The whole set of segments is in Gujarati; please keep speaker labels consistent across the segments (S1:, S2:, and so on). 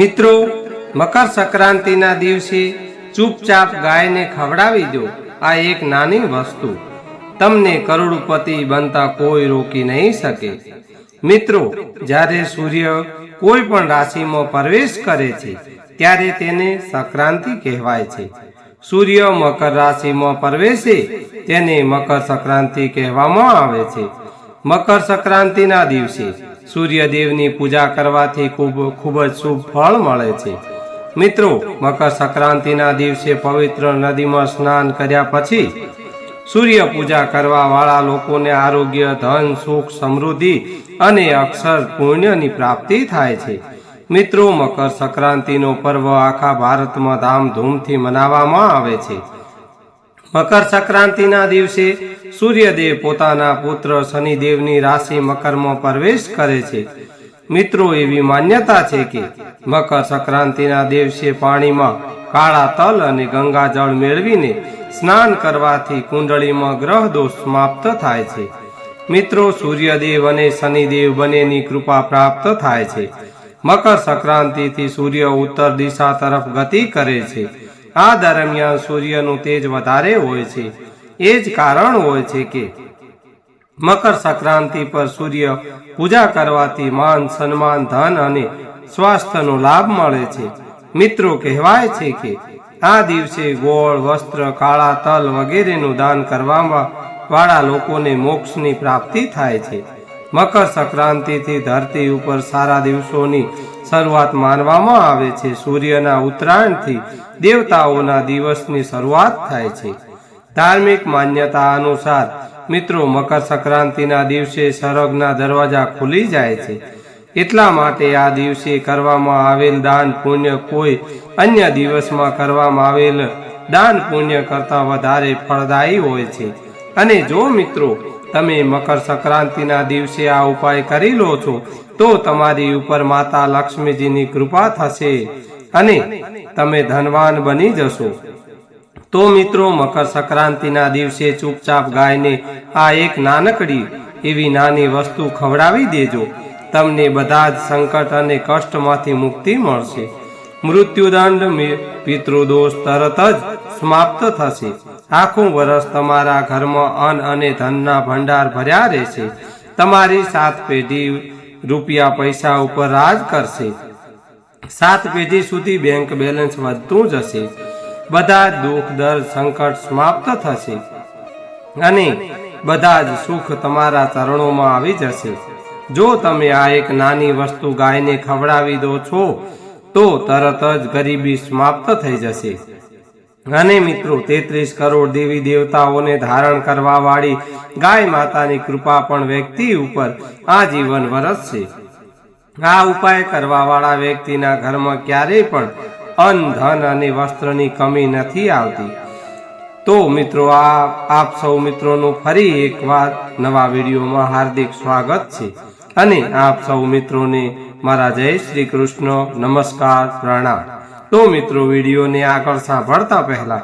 S1: મિત્રો, મકર સંક્રાંતિના દિવસે ચૂપચાપ ગાયને ખવડાવી દો. આ એક નાની વસ્તુ. તમને કરોડપતિ બનતા કોઈ રોકી નહીં શકે. મિત્રો, જ્યારે સૂર્ય કોઈ પણ રાશિમાં પ્રવેશ કરે છે, ત્યારે તેને સંક્રાંતિ કહેવાય છે. સૂર્ય મકર રાશિમાં પ્રવેશે, તેને મકર સંક્રાંતિ કહેવામાં આવે છે. મકર સંક્રાંતિના દિવસે સૂર્યદેવની પૂજા કરવાથી ખૂબ ખૂબ જ શુભ ફળ મળે છે. મિત્રો, મકર સંક્રાંતિના દિવસે પવિત્ર નદીમાં સ્નાન કર્યા પછી સૂર્ય પૂજા કરવા વાળા લોકોને આરોગ્ય, ધન, સુખ, સમૃદ્ધિ અને અક્ષર પુણ્યની પ્રાપ્તિ થાય છે. મિત્રો, મકર સંક્રાંતિનો પર્વ આખા ભારતમાં ધામધૂમથી મનાવવામાં આવે છે. મકર સંક્રાંતિના દિવસે સૂર્યદેવ પોતાના પુત્ર શનિદેવની રાશિ મકરમાં પ્રવેશ કરે છે. મિત્રો, એવી માન્યતા છે કે મકર સંક્રાંતિના દિવસે પાણીમાં કાળા તલ અને ગંગાજળ મેળવીને સ્નાન કરવાથી કુંડળીમાં ગ્રહ દોષ સમાપ્ત થાય છે. મિત્રો, સૂર્યદેવ અને શનિદેવ બંનેની કૃપા પ્રાપ્ત થાય છે. મકર સંક્રાંતિથી સૂર્ય ઉત્તર દિશા તરફ ગતિ કરે છે. આ દરમિયાન સૂર્યનું તેજ વધારે હોય છે. એ જ કારણ હોય છે કે મકર સંક્રાંતિ પર સૂર્ય પૂજા કરવાથી માન, સન્માન, ધન અને સ્વાસ્થ્યનો લાભ મળે છે. મિત્રો, કહેવાય છે કે આ દિવસે ગોળ, વસ્ત્ર, કાળા તલ વગેરેનું દાન કરવામાં વાળા લોકોને મોક્ષની પ્રાપ્તિ થાય છે. મકર સંક્રાંતિથી ધરતી ઉપર સારા દિવસોની શરૂઆત માનવામાં આવે છે. સૂર્યના ઉત્તરાયણથી દેવતાઓના દિવસની શરૂઆત થાય છે. ધાર્મિક માન્યતા અનુસાર, મિત્રો, મકર સંક્રાંતિના દિવસે સરગના દરવાજા ખુલી જાય છે. એટલા માટે આ દિવસે કરવામાં આવેલ દાન પુણ્ય કોઈ અન્ય દિવસમાં કરવામાં આવેલ દાન પુણ્ય કરતાં વધારે ફળદાયી હોય છે. અને જો મિત્રો, તમે મકર સંક્રાંતિના દિવસે આ ઉપાય કરી લો છો, તો તમારી ઉપર માતા લક્ષ્મીજીની કૃપા થશે અને તમે ધનવાન બની જશો. તો મિત્રો મકર સંક્રાંતિના દિવસે ચૂપચાપ ગાયને આ એક નાનકડી એવી નાની વસ્તુ ખવડાવી દેજો. તમને બધા જ સંકટ અને કષ્ટમાંથી મુક્તિ મળશે. મૃત્યુદંડ પિતૃદોષ તરત જ સમાપ્ત થશે. આખું વર્ષ તમારા ઘરમાં અન્ન અને ધનના ભંડાર ભર્યા રહેશે. તમારી સાત પેઢી રૂપિયા પૈસા ઉપર રાજ કરશે. સાત પેઢી સુધી બેંક બેલેન્સ વધતું જશે. બધા દુઃખ, દર્દ, સંકટ સમાપ્ત થશે. અને બધા જ સુખ તમારા ચરણોમાં આવી જશે. જો તમે આ એક નાની વસ્તુ ગાયને ખવડાવી દો છો, તો તરત જ ગરીબી સમાપ્ત થઈ જશે. અને મિત્રો, તેત્રીસ કરોડ દેવી દેવતાઓને ધારણ કરવા વાળી ગાય માતાની કૃપા પણ વ્યક્તિ ઉપર આ જીવન વરસશે. આ ઉપાય કરવા વાળા વ્યક્તિના ઘરમાં ક્યારેય પણ અન્ન ધન અને વસ્ત્રની કમી નથી આવતી. તો મિત્રો, આ આપ સૌ મિત્રોનું ફરી એકવાર નવા વિડીયોમાં હાર્દિક સ્વાગત છે. અને આપ સૌ મિત્રોને મારા જય શ્રી કૃષ્ણ, નમસ્કાર, પ્રણામ. તો મિત્રો, વિડીયોને આગળ સાંભળતા પહેલા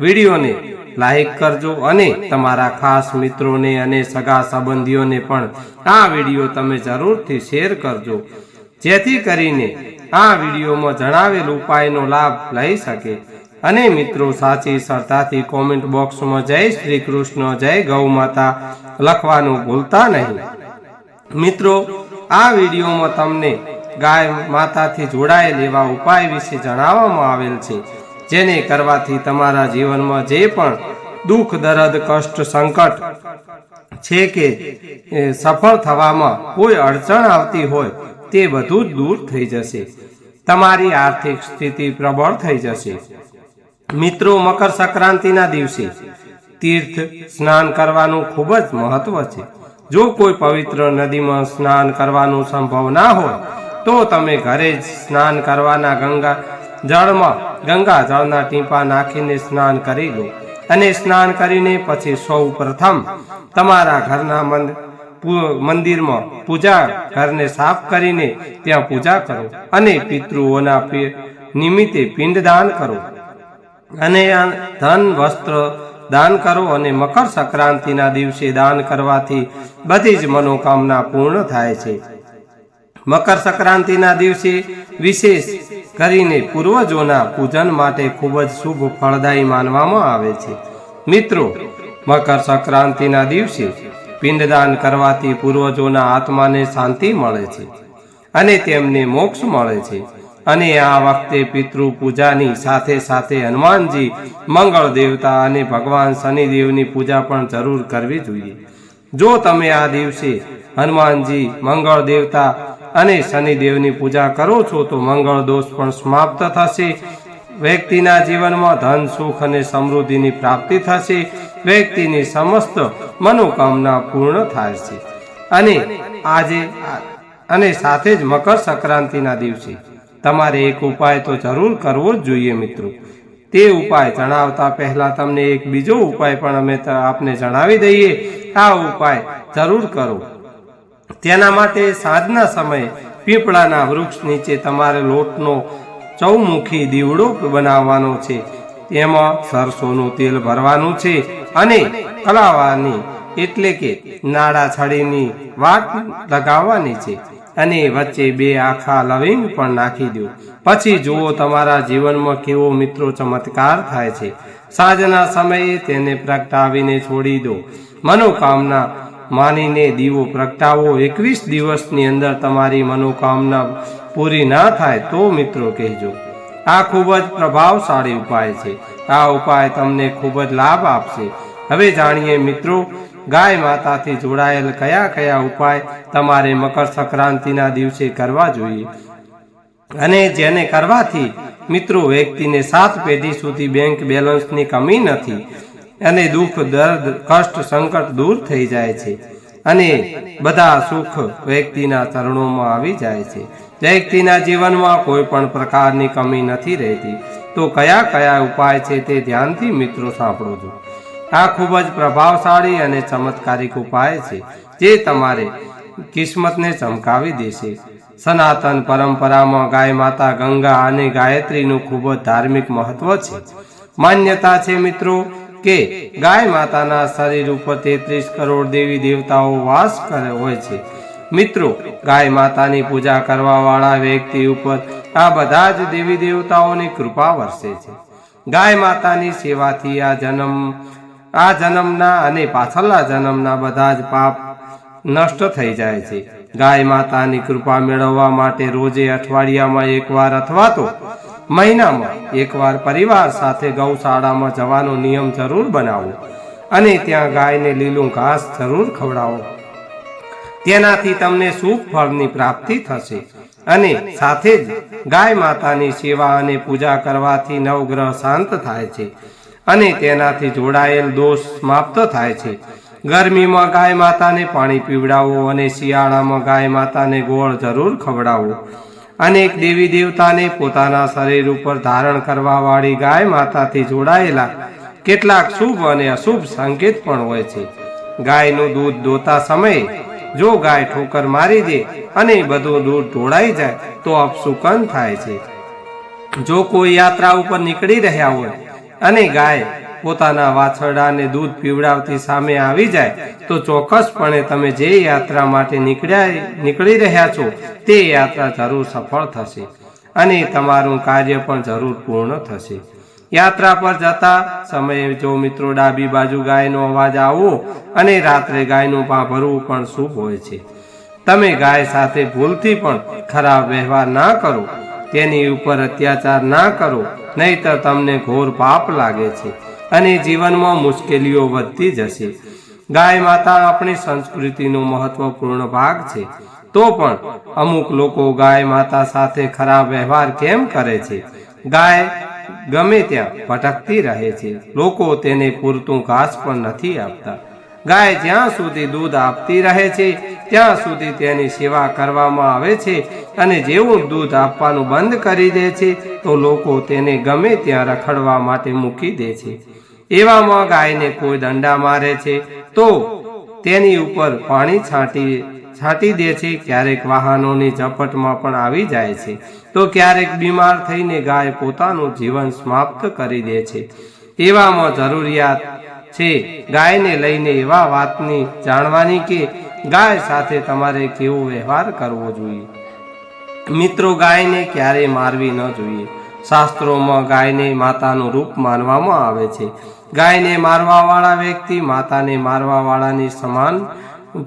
S1: વિડીયોને લાઈક કરજો અને તમારા ખાસ મિત્રોને અને સગા સંબંધીઓને પણ આ વીડિયો તમે જરૂરથી શેર કરજો. જેથી કરીને આ વિડીયોમાં જણાવેલ ઉપાયનો લાભ લઈ શકે. અને મિત્રો, સાચી સરતાથી કોમેન્ટ બોક્સમાં જય શ્રી કૃષ્ણ, જય ગૌ માતા લખવાનું ભૂલતા નહીં. મિત્રો, આ વિડીયોમાં તમને ગાય માતાથી જોડાયેલ એવા ઉપાય વિશે જણાવવામાં આવેલ છે, જેને કરવાથી તમારા જીવનમાં જે પણ દુઃખ, દર્દ, કષ્ટ, સંકટ છે કે સફળ થવામાં કોઈ અડચણ આવતી હોય તે બધું દૂર થઈ જશે. તમારી આર્થિક સ્થિતિ પ્રબળ થઈ જશે. મિત્રો, મકર સંક્રાંતિના દિવસે તીર્થ સ્નાન કરવાનું ખૂબ જ મહત્વ છે. જો કોઈ પવિત્ર નદીમાં સ્નાન કરવાનું સંભવ ના હોય, તો તમે ઘરે જ સ્નાન કરવાના ગંગા જળમાં, ગંગા જળના ટીપા નાખીને સ્નાન કરી લો. અને સ્નાન કરીને પછી સૌ પ્રથમ તમારા ઘરના મંદ- મંદિરમાં પૂજા ઘરને સાફ કરીને ત્યાં પૂજા કરો અને પિતૃઓના નિમિત્તે પિંડદાન કરો. અને ધન, વસ્ત્ર દાન કરો અને મકર સંક્રાંતિના દિવસે દાન કરવાથી બધી જ મનોકામના પૂર્ણ થાય છે. મકર સંક્રાંતિના દિવસે વિશેષ કરીને પૂર્વજોના પૂજન માટે ખૂબ જ શુભ ફળદાયી માનવામાં આવે છે. મિત્રો, મકર સંક્રાંતિના દિવસે પિંડદાન કરવાથી પૂર્વજોના આત્માને શાંતિ મળે છે અને તેમને મોક્ષ મળે છે. અને આ વખતે પિતૃ પૂજાની સાથે સાથે હનુમાનજી મંગળ દેવતા અને ભગવાન શનિદેવની પૂજા પણ જરૂર કરવી જોઈએ. જો તમે આ દિવસે હનુમાનજી, મંગળ દેવતા અને શનિદેવની પૂજા કરો છો તો મંગળ દોષ પણ સમાપ્ત થશે વ્યક્તિના જીવનમાં ધન, સુખ અને સમૃદ્ધિની પ્રાપ્તિ થશે. વ્યક્તિની સમસ્ત મનોકામના પૂર્ણ થાય છે. અને આજે અને સાથે જ મકર સંક્રાંતિના દિવસે તમારે એક ઉપાય તો જરૂર કરવો જ જોઈએ મિત્રો. તે ઉપાય જણાવતા પહેલા તમને એક બીજો ઉપાય પણ અમે આપને જણાવી દઈએ. આ ઉપાય જરૂર કરો. તેના માટે સાંજના સમયે પીપળાના વૃક્ષ નીચે તમારે લોટનો ચૌમુખી દીવડો બનાવવાનો છે. તેમાં સરસોનું તેલ ભરવાનું છે અને કલાવાની એટલે કે નાડા છડીની વાટ લગાવવાની છે. અને વચ્ચે બે આખા લવિંગ પણ નાખી દો. પછી જુઓ તમારા જીવનમાં કેવો મિત્રો ચમત્કાર થાય છે. સાંજના સમયે તેને પ્રગટાવીને છોડી દો. મનોકામના માનીને દીવો પ્રગટાવો. એકવીસ દિવસની અંદર તમારી મનોકામના પૂરી ના થાય તો મિત્રો કહેજો. આ ખૂબ જ પ્રભાવશાળી ઉપાય છે. આ ઉપાય તમને ખૂબ જ લાભ આપશે. હવે જાણીએ મિત્રો, ગાય માતાથી જોડાયેલ કયા કયા ઉપાય તમારે મકર સંક્રાંતિના દિવસે કરવા જોઈએ? અને જેને કરવાથી મિત્રો વ્યક્તિને સાત પેઢી સુધી બેંક બેલેન્સની કમી નથી અને દુઃખ, દર્દ, કષ્ટ, સંકટ દૂર થઈ જાય છે અને બધા સુખ વ્યક્તિના ચરણોમાં આવી જાય છે. વ્યક્તિના જીવનમાં કોઈ પણ પ્રકારની કમી નથી રહેતી. તો કયા કયા ઉપાય છે તે ધ્યાનથી મિત્રો સાંભળો છો. આ ખૂબ જ પ્રભાવશાળી અને ચમત્કારિક ઉપાય છે જે તમારે કિસ્મતને ચમકાવી દેશે. સનાતન પરંપરામાં ગાય માતા ગંગા અને ગાયત્રીનું ખૂબ જ ધાર્મિક મહત્વ છે. માન્યતા છે મિત્રો કે ગાય માતાના શરીર ઉપર તેત્રીસ કરોડ દેવી દેવતાઓ વાસ કરે હોય છે. મિત્રો, ગાય માતાની પૂજા કરવા વાળા વ્યક્તિ ઉપર આ બધા જ દેવી દેવતાઓની કૃપા વરસે છે. ગાય માતાની સેવાથી આ જન્મ, આ જન્મના અને પાછળના જન્મના બધા જ પાપ નષ્ટ થઈ જાય છે. ગાય માતાની કૃપા મેળવવા માટે રોજે અઠવાડિયામાં એકવાર અથવા તો મહિનામાં એકવાર પરિવાર સાથે ગૌશાળામાં જવાનો નિયમ જરૂર બનાવો અને ત્યાં ગાયને લીલું ઘાસ જરૂર ખવડાવો. તેનાથી તમને શુભ ફળની પ્રાપ્તિ થશે અને સાથે જ ગાય માતાની સેવા અને પૂજા કરવાથી નવગ્રહ શાંત થાય છે અને તેનાથી જોડાયેલ દોષ સમાપ્ત થાય છે. ગરમીમાં ગાય માતાને પાણી પીવડાવો અને શિયાળામાં ગાય માતાને ગોળ જરૂર ખવડાવો. અનેક દેવી દેવતાને પોતાના શરીર ઉપર ધારણ કરવા વાળી ગાય માતાથી જોડાયેલા કેટલાક શુભ અને અશુભ સંકેત પણ હોય છે. ગાયનું દૂધ દોતા સમયે જો ગાય ઠોકર મારી દે અને બધું દૂધ ઢોળાઈ જાય તો અપશુકન થાય છે. જો કોઈ યાત્રા ઉપર નીકળી રહ્યા હોય અને ગાય પોતાના વાછરડાને દૂધ પીવડાવતી સામે આવી જાય, તો ચોક્કસપણે તમે જે યાત્રા માટે નીકળ્યા નીકળી રહ્યા છો, તે યાત્રા જરૂર સફળ થશે અને તમારું કાર્ય પણ જરૂર પૂર્ણ થશે. યાત્રા પર જતા સમયે જો મિત્રો ડાબી બાજુ ગાયનો અવાજ આવવો અને રાત્રે ગાયનું ભરવું પણ શુભ હોય છે. તમે ગાય સાથે ભૂલથી પણ ખરાબ વ્યવહાર ના કરો, તેની ઉપર અત્યાચાર ના કરો, નહીતર તમને ઘોર પાપ લાગે છે. અને જીવનમાં મુશ્કેલીઓ વધતી જશે. ગાય માતા આપણી સંસ્કૃતિનો મહત્વપૂર્ણ ભાગ છે. તો પણ અમુક લોકો ગાય માતા સાથે ખરાબ વ્યવહાર કેમ કરે છે? ગાય ગમે ત્યાં ભટકતી રહે છે. લોકો તેને પૂરતું ઘાસ પણ નથી આપતા. ગાય જ્યાં સુધી દૂધ આપતી રહે છે, ત્યાં સુધી તેની સેવા કરવામાં આવે છે અને જેવું દૂધ આપવાનું બંધ કરી દે છે, તો લોકો તેને ગમે ત્યાં રખડવા માટે મૂકી દે છે. એવામાં ગાયને કોઈ દંડા મારે છે, તો તેની ઉપર પાણી છાંટી છાંટી દે છે, ક્યારેક વાહનોની ઝપટમાં પણ આવી જાય છે, તો ક્યારેક બીમાર થઈને ગાય પોતાનું જીવન સમાપ્ત કરી દે છે. એવામાં જરૂરિયાત છે ગાયને લઈને એવા વાતની જાણવાની કે ગાય સાથે તમારે કેવો વ્યવહાર કરવો જોઈએ. મિત્રો, ગાયને ક્યારેય મારવી ન જોઈએ. શાસ્ત્રોમાં ગાયને માતાનું રૂપ માનવામાં આવે છે. ગાયને મારવાવાળા વ્યક્તિ, માતાને મારવાવાળાની સમાન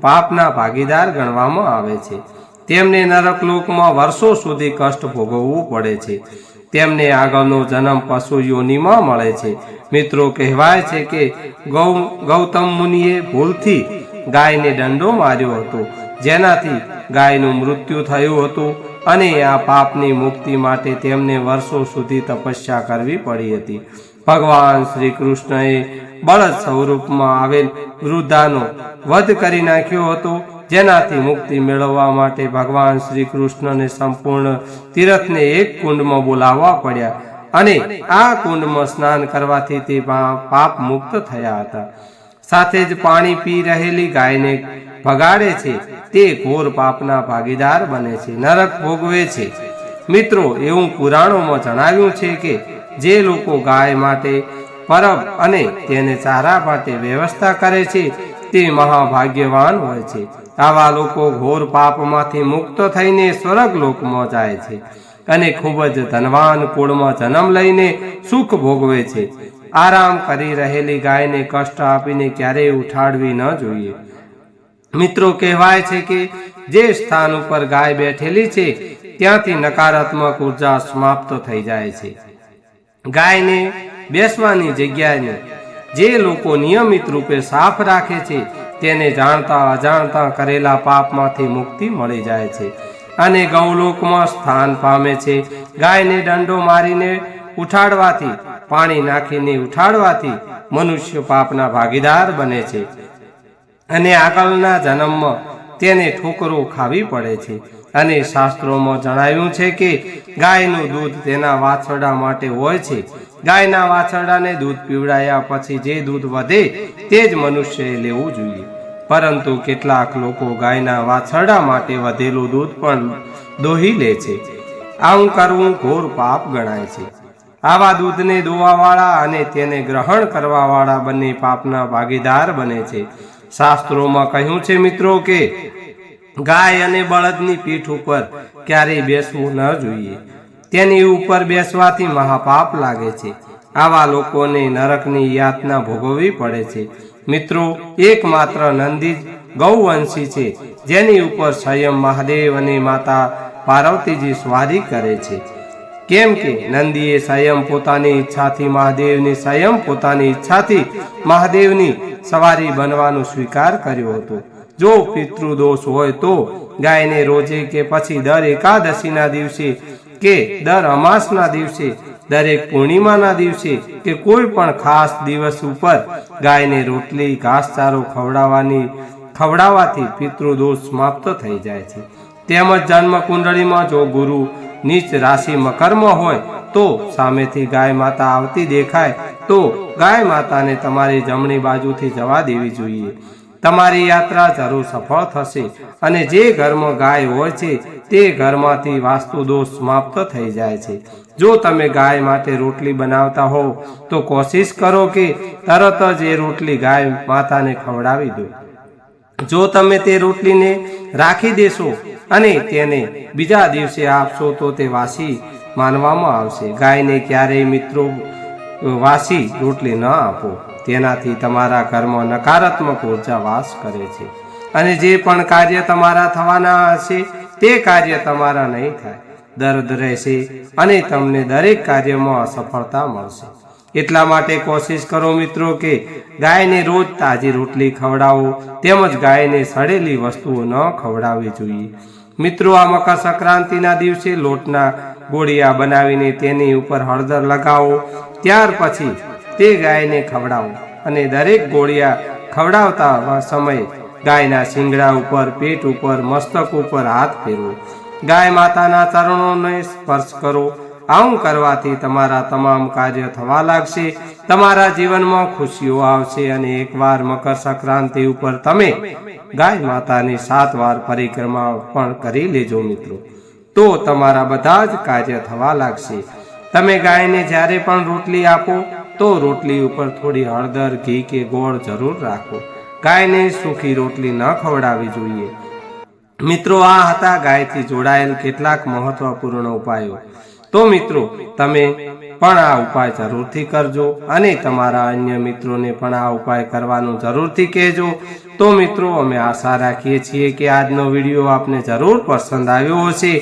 S1: પાપના ભાગીદાર ગણવામાં આવે છે. તેમને નરક લોકમાં વર્ષો સુધી કષ્ટ ભોગવવું પડે છે. તેમને આગળનો જન્મ પશુ યોનિમાં મળે છે. મિત્રો, કહેવાય છે કે ગૌ, ગૌતમ મુનિએ ભૂલથી ગાયને દંડો માર્યો હતો. જેનાથી ગાયનું મૃત્યુ થયું હતું અને આ પાપની મુક્તિ માટે તેમને વર્ષો સુધી તપસ્યા કરવી પડી હતી. ભગવાન શ્રી કૃષ્ણએ બળદ સ્વરૂપમાં આવેલ વૃદ્ધાનો વધ કરી નાખ્યો હતો, જેનાથી મુક્તિ મેળવવા માટે ભગવાન શ્રી કૃષ્ણને સંપૂર્ણ તીર્થને એક કુંડમાં બોલાવવા પડ્યા અને આ કુંડમાં સ્નાન કરવાથી તે પાપ મુક્ત થયા હતા. સાથે જ પાણી પી રહેલી ગાયને ભગાડે છે, તે ઘોર પાપના ભાગીદાર બને છે, નરક ભોગવે છે. મિત્રો, એવું પુરાણોમાં જણાવ્યું છે કે જે લોકો ગાય માટે, પરબ અને તેને ચારા માટે વ્યવસ્થા કરે છે, તે મહાભાગ્યવાન હોય છે. આવા લોકો ઘોર પાપમાંથી મુક્ત થઈને સ્વર્ગ લોકમાં જાય છે અને ખૂબ જ ધનવાન કુળમાં જન્મ લઈને સુખ ભોગવે છે. આરામ કરી રહેલી ગાયને કષ્ટ આપીને ક્યારેય ઉઠાડવી ન જોઈએ. મિત્રો, કહેવાય છે કે જે સ્થાન ઉપર ગાય બેઠેલી છે, ત્યાંથી નકારાત્મક ઊર્જા સમાપ્ત થઈ જાય છે. ગાયને, બેસવાની જગ્યાને, જે લોકો નિયમિત રૂપે સાફ રાખે છે, તેને જાણતા અજાણતા કરેલા પાપમાંથી મુક્તિ મળી જાય છે. અને ગૌલોકમાં સ્થાન પામે છે. ગાયને દંડો મારીને ઉઠાડવાથી, પાણી નાખીને ઉઠાડવાથી મનુષ્ય પાપના ભાગીદાર બને છે. અને આગળના જન્મમાં તેને ઠોકરો ખાવી પડે છે. અને શાસ્ત્રોમાં જણાવ્યું છે કે ગાયનું દૂધ તેના વાછરડા માટે હોય છે. ગાયના વાછરડાને દૂધ પીવડાયા પછી જે દૂધ વધે તે જ મનુષ્યએ લેવું જોઈએ. પરંતુ કેટલાક લોકો ગાયના વાછરડા માટે વધેલું દૂધ પણ દોહી લે છે. આવું કરવું ઘોર પાપ ગણાય છે. આવા દૂધને દોવાવાળા અને તેને ગ્રહણ કરવાવાળા બંને પાપના ભાગીદાર બને છે. શાસ્ત્રોમાં કહ્યું છે મિત્રો કે ગાય અને બળદની પીઠ ઉપર ક્યારેય બેસવું ન જોઈએ. તેની ઉપર બેસવાથી મહાપાપ લાગે છે. આવા લોકોને નરકની યાતના ભોગવવી પડે છે. મિત્રો, એકમાત્ર નંદી ગૌવંશી છે, જેની ઉપર સ્વયં મહાદેવ અને માતા પાર્વતીજી સ્વારી કરે છે. કેમ કે નંદીએ સ્વયં પોતાની ઈચ્છાથી મહાદેવની સ્વયં પોતાની ઈચ્છાથી મહાદેવની સવારી બનવાનો સ્વીકાર કર્યો હતો. જો પિતૃદોષ હોય તો ગાયને રોજે કે પછી દર એકાદશીના દિવસે કે દર અમાસના દિવસે, દરેક પૂર્ણિમાના દિવસે કે કોઈ પણ ખાસ દિવસ ઉપર ગાયને રોટલી, ઘાસચારો ખવડાવવાની, ખવડાવવાથી પિતૃદોષ સમાપ્ત થઈ જાય છે. તેમજ જન્મ કુંડળીમાં જો ગુરુ નીચ રાશિ મકરમાં હોય તો સામેથી ગાય માતા આવતી દેખાય તો ગાય માતાને તમારી જમણી બાજુથી જવા દેવી જોઈએ. તમારી યાત્રા જરૂર સફળ થશે અને જે ઘરમાં ગાય હોય છે, તે ઘરમાંથી વાસ્તુ દોષ સમાપ્ત થઈ જાય છે. જો તમે ગાય માટે રોટલી બનાવતા હોવ, તો કોશિશ કરો કે તરત જ એ રોટલી ગાય માતાને ખવડાવી દો. જો તમે તે રોટલીને રાખી દેશો અને તેને બીજા દિવસે આપશો, તો તે વાસી માનવામાં આવશે. ગાયને ક્યારેય મિત્રો વાસી રોટલી ન આપો. તેનાથી તમારા ઘરમાં નકારાત્મક ઊર્જા વાસ કરે છે. અને જે પણ કાર્ય તમારા થવાના હશે, તે કાર્ય તમારા નહીં થાય. દર્દ રહેશે અને તમને દરેક કાર્યમાં અસફળતા મળશે. એટલા માટે કોશિશ કરો મિત્રો કે ગાયને રોજ તાજી રોટલી ખવડાવો, તેમજ ગાયને સડેલી વસ્તુઓ ન ખવડાવવી જોઈએ. મિત્રો, આ મકર સંક્રાંતિના દિવસે લોટના ગોળિયા બનાવીને તેની ઉપર હળદર લગાવો. ત્યાર પછી તે ગાયને ખવડાવો અને દરેક ગોળિયા ખવડાવતા સમયે ગાયના શિંગડા ઉપર, પેટ ઉપર, મસ્તક ઉપર હાથ ફેરવો. ગાય માતાના ચરણોને સ્પર્શ કરો. આવું કરવાથી તમારા તમામ કાર્ય થવા લાગશે. તમારા જીવનમાં ખુશીઓ આવશે અને એકવાર મકર સંક્રાંતિ ઉપર તમે ગાય માતાની સાત વાર પરિક્રમા પણ કરી લેજો મિત્રો. તો તમારા બધા જ કાર્ય થવા લાગશે. તમે ગાયને જ્યારે પણ રોટલી આપો તો રોટલી ઉપર થોડી હળદર, ઘી કે ગોળ જરૂર રાખો. ગાયને સૂકી રોટલી ન ખવડાવવી જોઈએ. મિત્રો, આ હતા ગાયથી જોડાયેલ કેટલાક મહત્વપૂર્ણ ઉપાયો. તો મિત્રો, તમે પણ આ ઉપાય જરૂરથી કરજો અને તમારા અન્ય મિત્રોને પણ આ ઉપાય કરવાનું જરૂરથી કહેજો. તો મિત્રો, અમે આશા રાખીએ છીએ કે આજનો વીડિયો આપને જરૂર પસંદ આવ્યો હશે.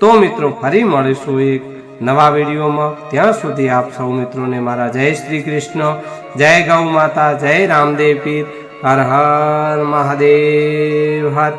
S1: તો મિત્રો, ફરી મળીશું એક નવા વિડીયોમાં ત્યાં સુધી આપ સૌ મિત્રોને મારા જય શ્રી કૃષ્ણ, જય ગૌ માતા, જય રામદેવ પીર, હર હર મહાદેવ, હર